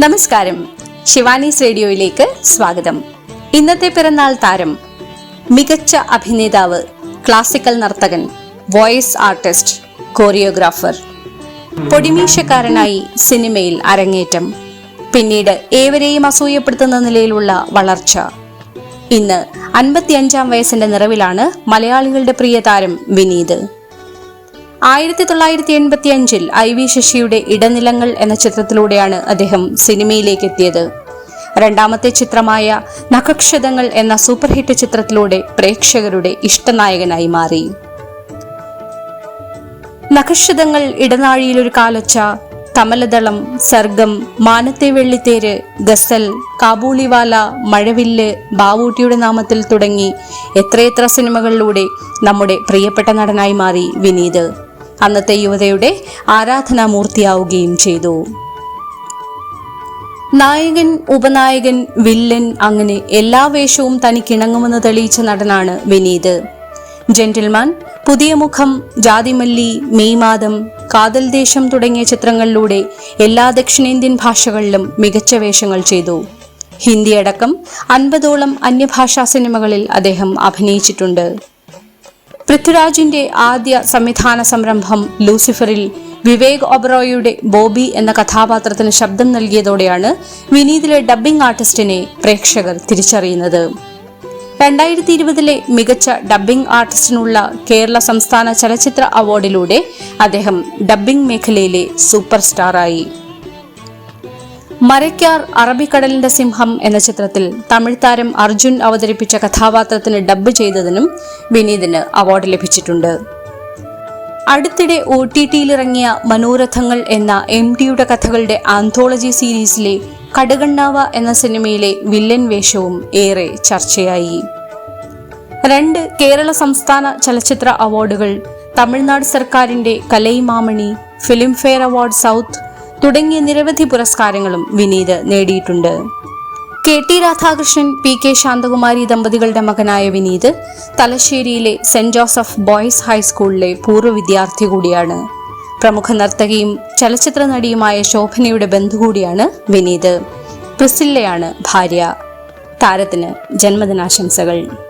നമസ്കാരം. ശിവാനീസ് റേഡിയോയിലേക്ക് സ്വാഗതം. ഇന്നത്തെ പിറന്നാൾ താരം മികച്ച അഭിനേതാവ് ക്ലാസിക്കൽ നർത്തകൻ വോയിസ് ആർട്ടിസ്റ്റ് കോറിയോഗ്രാഫർ. പൊടിമീശക്കാരനായി സിനിമയിൽ അരങ്ങേറ്റം. പിന്നീട് ഏവരെയും അസൂയപ്പെടുത്തുന്ന നിലയിലുള്ള വളർച്ച. ഇന്ന് അൻപത്തിയഞ്ചാം വയസ്സിന്റെ നിറവിലാണ് മലയാളികളുടെ പ്രിയ താരം വിനീത്. ആയിരത്തി തൊള്ളായിരത്തി എൺപത്തി അഞ്ചിൽ ഐ വി ശശിയുടെ ഇടനിലങ്ങൾ എന്ന ചിത്രത്തിലൂടെയാണ് അദ്ദേഹം സിനിമയിലേക്ക് എത്തിയത് രണ്ടാമത്തെ ചിത്രമായ നഖക്ഷതങ്ങൾ എന്ന സൂപ്പർ ഹിറ്റ് ചിത്രത്തിലൂടെ പ്രേക്ഷകരുടെ ഇഷ്ടനായകനായി മാറി. നഖക്ഷതങ്ങൾ ഇടനാഴിയിൽ ഒരു കാലൊച്ച കമലദളം സർഗം മാനത്തെ വെള്ളിത്തേര് ഗസൽ കാബൂളിവാല മഴവില്ല് ബാവൂട്ടിയുടെ നാമത്തിൽ തുടങ്ങി എത്രയെത്ര സിനിമകളിലൂടെ നമ്മുടെ പ്രിയപ്പെട്ട നടനായി മാറി വിനീത്. അന്നത്തെ യുവതയുടെ ആരാധനാമൂർത്തിയാവുകയും ചെയ്തു. നായകൻ ഉപനായകൻ വില്ലൻ അങ്ങനെ എല്ലാ വേഷവും തനിക്കിണങ്ങുമെന്ന് തെളിയിച്ച നടനാണ് വിനീത്. ജെന്റിൽമാൻ പുതിയ മുഖം ജാതിമല്ലി മെയ്മാദം കാതൽ ദേശം തുടങ്ങിയ ചിത്രങ്ങളിലൂടെ എല്ലാ ദക്ഷിണേന്ത്യൻ ഭാഷകളിലും മികച്ച വേഷങ്ങൾ ചെയ്തു. ഹിന്ദിയടക്കം അൻപതോളം അന്യഭാഷാ സിനിമകളിൽ അദ്ദേഹം അഭിനയിച്ചിട്ടുണ്ട്. പൃഥ്വിരാജിന്റെ ആദ്യ സംവിധാന സംരംഭം ലൂസിഫറിൽ വിവേക് ഒബ്രോയുടെ ബോബി എന്ന കഥാപാത്രത്തിന് ശബ്ദം നൽകിയതോടെയാണ് വിനീതിലെ ഡബ്ബിംഗ് ആർട്ടിസ്റ്റിനെ പ്രേക്ഷകർ തിരിച്ചറിയുന്നത്. രണ്ടായിരത്തി ഇരുപതിലെ മികച്ച ഡബ്ബിംഗ് ആർട്ടിസ്റ്റിനുള്ള കേരള സംസ്ഥാന ചലച്ചിത്ര അവാർഡിലൂടെ അദ്ദേഹം ഡബ്ബിംഗ് മേഖലയിലെ സൂപ്പർ സ്റ്റാറായി. മരയ്ക്കാർ അറബിക്കടലിന്റെ സിംഹം എന്ന ചിത്രത്തിൽ തമിഴ് താരം അർജുൻ അവതരിപ്പിച്ച കഥാപാത്രത്തിന് ഡബ്ബ് ചെയ്തതിനും വിനീതിന് അവാർഡ് ലഭിച്ചിട്ടുണ്ട്. അടുത്തിടെ ഒ ടി ടിയിലിറങ്ങിയ മനോരഥങ്ങൾ എന്ന എം ടിയുടെ കഥകളുടെ ആന്തോളജി സീരീസിലെ കടുകണ്ണാവ എന്ന സിനിമയിലെ വില്ലൻ വേഷവും ഏറെ ചർച്ചയായി. രണ്ട് കേരള സംസ്ഥാന ചലച്ചിത്ര അവാർഡുകൾ തമിഴ്നാട് സർക്കാരിന്റെ കലൈമാമണി ഫിലിംഫെയർ അവാർഡ് സൗത്ത് തുടങ്ങിയ നിരവധി പുരസ്കാരങ്ങളും വിനീത് നേടിയിട്ടുണ്ട്. K T Radhakrishnan P K Santhakumari ദമ്പതികളുടെ മകനായ വിനീത് തലശ്ശേരിയിലെ സെന്റ് ജോസഫ് ബോയ്സ് ഹൈസ്കൂളിലെ പൂർവ വിദ്യാർത്ഥി കൂടിയാണ്. പ്രമുഖ നർത്തകിയും ചലച്ചിത്ര നടിയുമായ ശോഭനയുടെ ബന്ധു കൂടിയാണ് വിനീത്. പ്രിസില്ലയാണ് ഭാര്യ. താരത്തിന് ജന്മദിനാശംസകൾ.